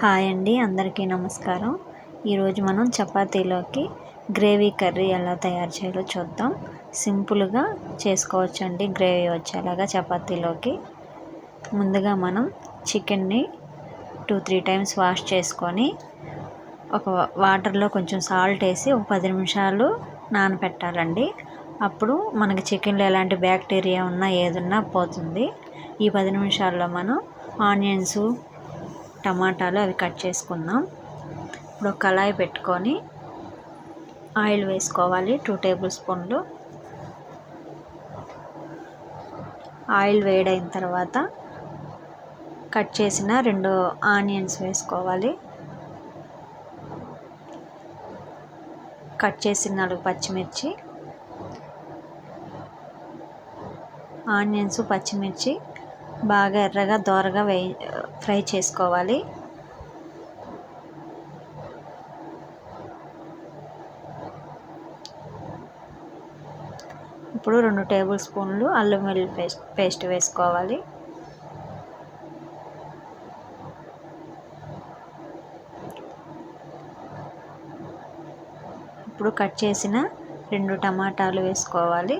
Hi అండి అందరికీ నమస్కారం. ఈరోజు మనం చపాతీలోకి గ్రేవీ కర్రీ ఎలా తయారు చేయాలో చూద్దాం. సింపుల్గా చేసుకోవచ్చండి గ్రేవీ వచ్చేలాగా చపాతీలోకి. ముందుగా మనం చికెన్ని టూ త్రీ టైమ్స్ వాష్ చేసుకొని ఒక వాటర్లో కొంచెం సాల్ట్ వేసి ఒక పది నిమిషాలు నానపెట్టాలండి. అప్పుడు మనకి చికెన్లో ఎలాంటి బ్యాక్టీరియా ఉన్నా ఏదున్నా పోతుంది. ఈ పది నిమిషాల్లో మనం ఆనియన్స్ టమాటాలు అవి కట్ చేసుకుందాం. ఇప్పుడు కళాయి పెట్టుకొని ఆయిల్ వేసుకోవాలి టూ టేబుల్ స్పూన్లు. ఆయిల్ వేడైన తర్వాత కట్ చేసిన రెండు ఆనియన్స్ వేసుకోవాలి. కట్ చేసిన నాలుగు పచ్చిమిర్చి. ఆనియన్స్ పచ్చిమిర్చి బాగా ఎర్రగా దోరగా వే ఫ్రై చేసుకోవాలి. ఇప్పుడు రెండు టేబుల్ స్పూన్లు అల్లం వెల్లుల్లి పేస్ట్ పేస్ట్ వేసుకోవాలి. ఇప్పుడు కట్ చేసిన రెండు టమాటాలు వేసుకోవాలి.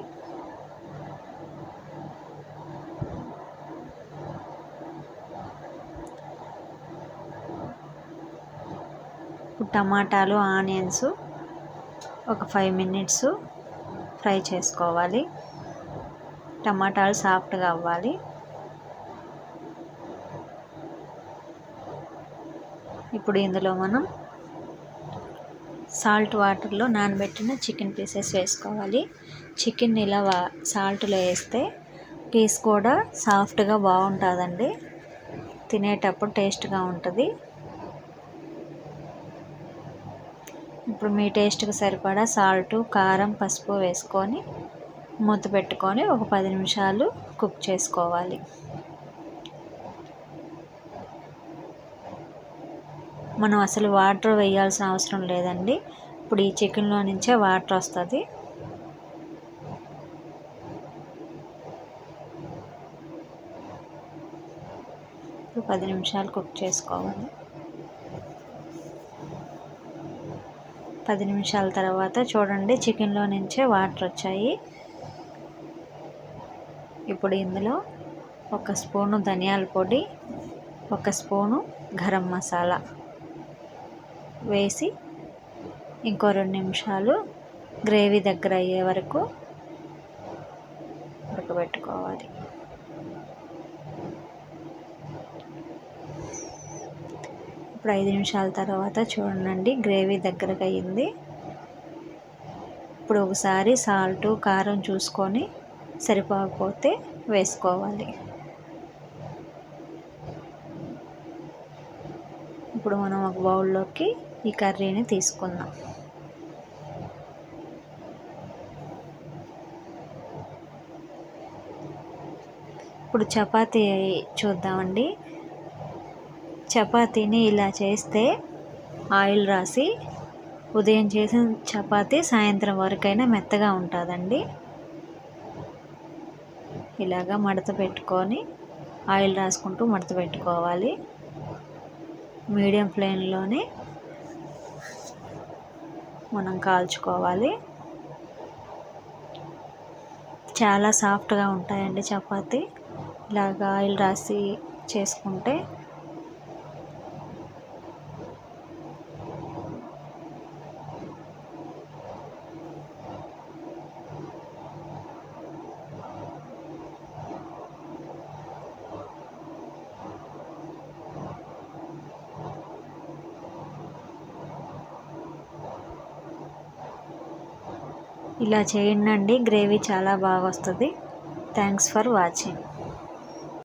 టమాటాలు ఆనియన్స్ ఒక ఫైవ్ మినిట్స్ ఫ్రై చేసుకోవాలి. టమాటాలు సాఫ్ట్గా అవ్వాలి. ఇప్పుడు ఇందులో మనం సాల్ట్ వాటర్లో నానబెట్టిన చికెన్ పీసెస్ వేసుకోవాలి. చికెన్ ఇలా వా సాల్ట్లో వేస్తే పీస్ కూడా సాఫ్ట్గా బాగుంటుందండి. తినేటప్పుడు టేస్ట్గా ఉంటుంది. ఇప్పుడు మీ టేస్ట్కి సరిపడా సాల్ట్ కారం పసుపు వేసుకొని మూత పెట్టుకొని ఒక పది నిమిషాలు కుక్ చేసుకోవాలి. మనం అసలు వాటర్ వేయాల్సిన అవసరం లేదండి. ఇప్పుడు ఈ చికెన్లో నుంచే వాటర్ వస్తుంది. పది నిమిషాలు కుక్ చేసుకోవాలి. పది నిమిషాల తర్వాత చూడండి చికెన్లో నుంచే వాటర్ వచ్చాయి. ఇప్పుడు ఇందులో ఒక స్పూను ధనియాల పొడి ఒక స్పూను గరం మసాలా వేసి ఇంకో రెండు నిమిషాలు గ్రేవీ దగ్గర అయ్యే వరకు ఉడకబెట్టుకోవాలి. ఇప్పుడు ఐదు నిమిషాల తర్వాత చూడండి గ్రేవీ దగ్గరకు అయ్యింది ఇప్పుడు ఒకసారి సాల్ట్ కారం చూసుకొని సరిపోకపోతే వేసుకోవాలి. ఇప్పుడు మనం ఒక బౌల్లోకి ఈ కర్రీని తీసుకుందాం. ఇప్పుడు చపాతీ చూద్దామండి. చపాతీని ఇలా చేస్తే ఆయిల్ రాసి ఉదయం చేసిన చపాతీ సాయంత్రం వరకైనా మెత్తగా ఉంటుందండి. ఇలాగా మడత పెట్టుకొని ఆయిల్ రాసుకుంటూ మడత పెట్టుకోవాలి. మీడియం ఫ్లేమ్లోనే మనం కాల్చుకోవాలి. చాలా సాఫ్ట్గా ఉంటాయండి చపాతీ. ఇలాగ ఆయిల్ రాసి చేసుకుంటే ఇలా చేయండి గ్రేవీ చాలా బాగా వస్తుంది. Thanks for watching